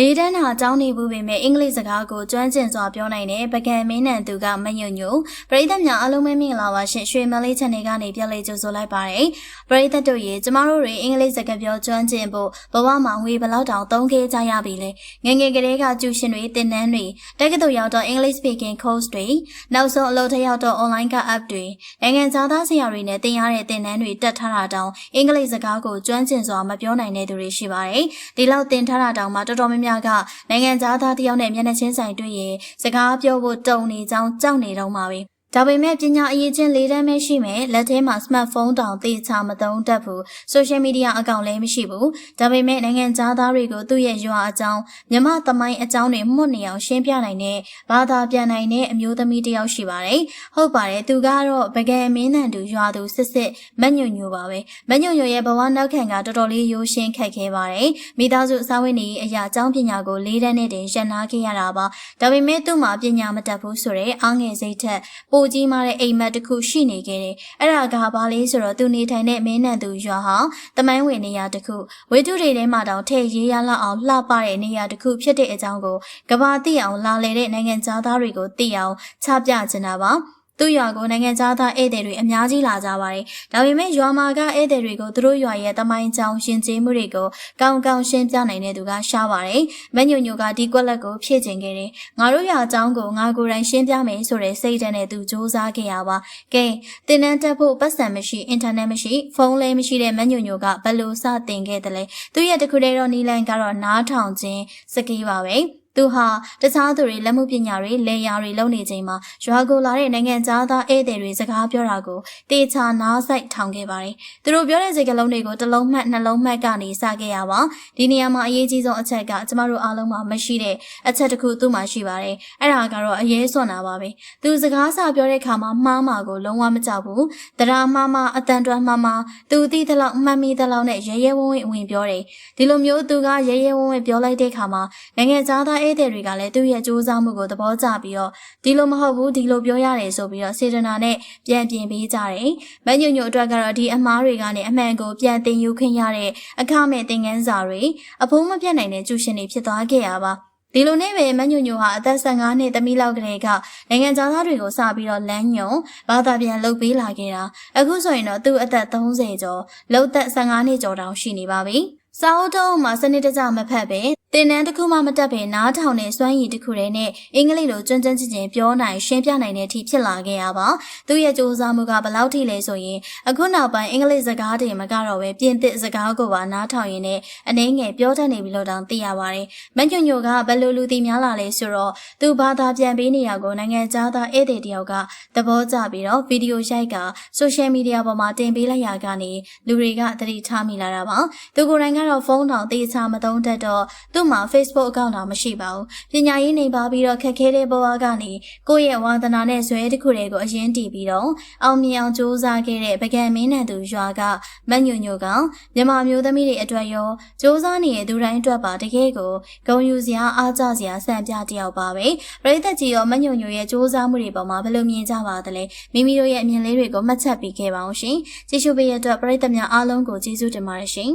လေးတန်းသာအကြောင်းနေဘူးပေမဲ့အင်္ဂလိပ်စကားကိုကျွမ်းကျင်စွာပြောနိုင်တဲ့ပကံမင်းနံသူကမညွညွပရိသတ်များအားလုံးပဲမင်္ဂလာပါရှင်ရွှေမလေး channel ကနေပြန်လည်ကြိုဆိုလိုက်ပါတယ်ပရိသတ်တို့ရေကျမတို့တွေအင်္ဂလိပ်စကားပြောကျွမ်းကျင်ဖို့ဘဝမှာငွေဘယ်လောက်တောင်သုံးခဲ့ကြရပြီလဲငယ်ငယ်ကလေးကကျူရှင်တွေတင်နန်းတွေတက္ကသိုလ်ရောက်တော့ English speaking course တွေနောက်ဆုံးအလုပ်ထက်ရောက်တော့ online က app တွေနိုင်ငံခြားသားဆရာတွေနဲ့သင်ရတဲ့သင်တန်းတွေတက်ထားတာတောင်အင်္ဂလိပ်စကားကိုကျွမ်းကျင်စွာမပြောနိုင်တဲ့သူတွေရှိပါတယ်ဒီလောက်သင်ထားတာတောင်မှတော်တော်များများကနိုင်ငံခြားသားတယောက်နဲ့မျက်နှာချင်းဆိုင်တွေ့ရင်စကားပြောဖို့တုံနေကြောင်းကြောက်နေတော့မှာပဲ ဒါပေမဲ့ပညာအရေးချင်းလေးတန်းပဲရှိမယ်လက်ထဲမှာ smartphone တောင်သေချာမသုံးတတ်ဘူး social media အကောင့်လည်းမရှိဘူးဒါပေမဲ့နိုင်ငံသားသားတွေကိုသူ့ရဲ့ရွာအကြောင်းမြမသမိုင်းအကြောင်းတွေမှုတ်နေအောင်ရှင်းပြနိုင်တဲ့ဘာသာပြန်နိုင်တဲ့အမျိုးသမီးတစ်ယောက်ရှိပါတယ်ဟုတ်ပါတယ်သူကတော့ပကံမင်းတန်သူရွာသူစစ်စစ်မညွညွပါပဲမညွညွရဲ့ဘဝနောက်ခံကတော်တော်လေးရိုးရှင်းခက်ခဲပါတယ်မိသားစုစာဝတ်နေအရာအကြောင်းပညာကိုလေးတန်းနဲ့တင်ရန်နာခဲ့ရတာပါဒါပေမဲ့သူ့မှာပညာမတတ်ဘူးဆိုတဲ့အားငယ်စိတ်ထက်ပိုကြီးမားတဲ့အိမ်မက်တစ်ခုရှိနေခဲ့တယ်။အဲ့ဒါကဘာလဲဆိုတော့သူနေထိုင်တဲ့မင်းနံသူရွာဟာတမိုင်းဝင်နေရာတစ်ခုဝိတုတွေထဲမှာတောင်ထည့်ရေးရလောက်အောင်လှပတဲ့နေရာတစ်ခုဖြစ်တဲ့အကြောင်းကိုကဘာသိအောင်လာလေတဲ့နိုင်ငံသားတွေကိုသိအောင်ချပြချင်တာပါ။ သူ့ရွာကိုနိုင်ငံသားသားဧည့်သည်တွေအများကြီးလာကြပါတယ်။ဒါပေမဲ့ရွာမှာကဧည့်သည်တွေကိုသူတို့ရွာရဲ့တမိုင်းကြောင်ရှင်ကျေးမှုတွေကိုကောင်းကောင်းရှင်းပြနိုင်တဲ့သူကရှားပါတယ်။မညိုညိုကဒီကွက်လက်ကိုဖြည့်ကျင်ခဲ့တယ်။ငါတို့ရွာအကြောင်းကိုငါကိုယ်တိုင်ရှင်းပြမယ်ဆိုတဲ့စိတ်ဓာတ်နဲ့သူစ조사ခဲ့ရပါ။ကဲတင်နန်းတက်ဖို့ပတ်စံမရှိအင်တာနက်မရှိဖုန်းလည်းမရှိတဲ့မညိုညိုကဘယ်လိုစတင်ခဲ့တယ်လဲ။သူရဲ့တခုတည်းတော့နီလန်ကတော့နားထောင်ခြင်းစကေးပါပဲ။ သူဟာတခြားသူတွေလက်မှုပညာတွေလေယာတွေလုပ်နေချိန်မှာရွာကိုလာတဲ့နိုင်ငံသားသားဧည့်သည်တွေစကားပြောတာကိုတေချာနားဆိုင်ထောင်ခဲ့ပါတယ်။သူတို့ပြောတဲ့စကားလုံးတွေကိုတစ်လုံးမှတ်နှလုံးမှတ်ကနေစခဲ့ရပါ။ဒီနေရာမှာအရေးကြီးဆုံးအချက်ကကျမတို့အားလုံးမှာမရှိတဲ့အချက်တစ်ခုသူ့မှာရှိပါတယ်။အဲ့ဒါကတော့အရေးစွန့်တာပါပဲ။သူစကားစာပြောတဲ့အခါမှာမှားမှာကိုလုံးဝမကြောက်ဘူး။တရားမှားမှားအတန်တွန်းမှားမှားသူသိသလောက်မှတ်မိသလောက်နဲ့ရဲရဲဝံ့ဝံ့ဝင်ပြောတယ်။ဒီလိုမျိုးသူကရဲရဲဝံ့ဝံ့ပြောလိုက်တဲ့အခါမှာနိုင်ငံသားဧည့်သည်တွေကလည်းသူ့ရဲ့စူးစမ်းမှုကိုသဘောကျပြီးတော့ဒီလိုမဟုတ်ဘူးဒီလိုပြောရတယ်ဆိုပြီးတော့စေတနာနဲ့ပြန်ပြင်ပေးကြတယ်။မညွညွအတွက်ကတော့ဒီအမားတွေကနေအမှန်ကိုပြန်သင်ယူခွင့်ရတဲ့အခမဲ့သင်ခန်းစာတွေအဖုံးမပြတ်နိုင်တဲ့ကျူရှင်တွေဖြစ်သွားခဲ့ရပါဒီလိုနဲ့ပဲမညွညွဟာအသက်15နှစ်သမီးလောက်ကလေးကနိုင်ငံသားတွေကိုစပြီးတော့လမ်းညွန်ဘာသာပြန်လုပ်ပေးလာခဲ့တာအခုဆိုရင်တော့သူ့အသက်30ကျော်လောက်သက်15နှစ်ကျော်တောင်ရှိနေပါပြီစာအုပ်တုံးမှာစနစ်တကျမဖတ်ပဲ တင်နန်းတစ်ခုမှမတက်ပဲနားထောင်တဲ့စွမ်းရည်တစ်ခုတည်းနဲ့အင်္ဂလိပ်လိုကျွမ်းကျွမ်းကျင်ကျင်ပြောနိုင်ရှင်းပြနိုင်တဲ့အထိဖြစ်လာခဲ့ရပါသူ့ရဲ့စူးစမ်းမှုကဘယ်လောက်ထိလဲဆိုရင်အခုနောက်ပိုင်းအင်္ဂလိပ်စကားတွေမကတော့ပဲပြင်သစ်စကားကိုပါနားထောင်ရင်းနဲ့အနှဲငယ်ပြောတတ်နေပြီလို့တောင်သိရပါတယ်မညွညွကဘယ်လိုလူသိများလာလဲဆိုတော့သူဘာသာပြန်ပေးနေရကိုနိုင်ငံခြားသားဧည့်သည်တယောက်ကသဘောကျပြီးတော့ဗီဒီယိုရိုက်ကဆိုရှယ်မီဒီယာပေါ်မှာတင်ပေးလိုက်ရကနေလူတွေကသတိထားမိလာတာပါသူကိုယ်တိုင်ကတော့ဖုန်းတောင်တေချာမသုံးတတ်တော့သူ့မှာ Facebook အကောင့်တော့မရှိပါဘူးပညာရေးနေပါပြီးတော့ခက်ခဲတဲ့ဘဝကနေကိုယ့်ရဲ့ဝါသနာနဲ့ဇွဲတစ်ခုတည်းကိုအရင်တည်ပြီးတော့အောင်မြင်အောင်စူးစမ်းခဲ့တဲ့ပကံမင်းနဲ့သူရွာကမညွညွကမြန်မာမျိုးသမီးတွေအတွက်ရောစူးစမ်းနေတဲ့သူတိုင်းအတွက်ပါတကယ်ကိုဂုဏ်ယူစရာအားကျစရာစံပြတယောက်ပါပဲပရိသတ်ကြီးရောမညွညွရဲ့စူးစမ်းမှုတွေပေါ်မှာဘယ်လိုမြင်ကြပါသလဲမိမိတို့ရဲ့အမြင်လေးတွေကိုမှတ်ချက်ပေးခဲ့ပါအောင်ရှင်ကြည့်ရှုပေးရတဲ့အတွက်ပရိသတ်များအားလုံးကိုကျေးဇူးတင်ပါတယ်ရှင်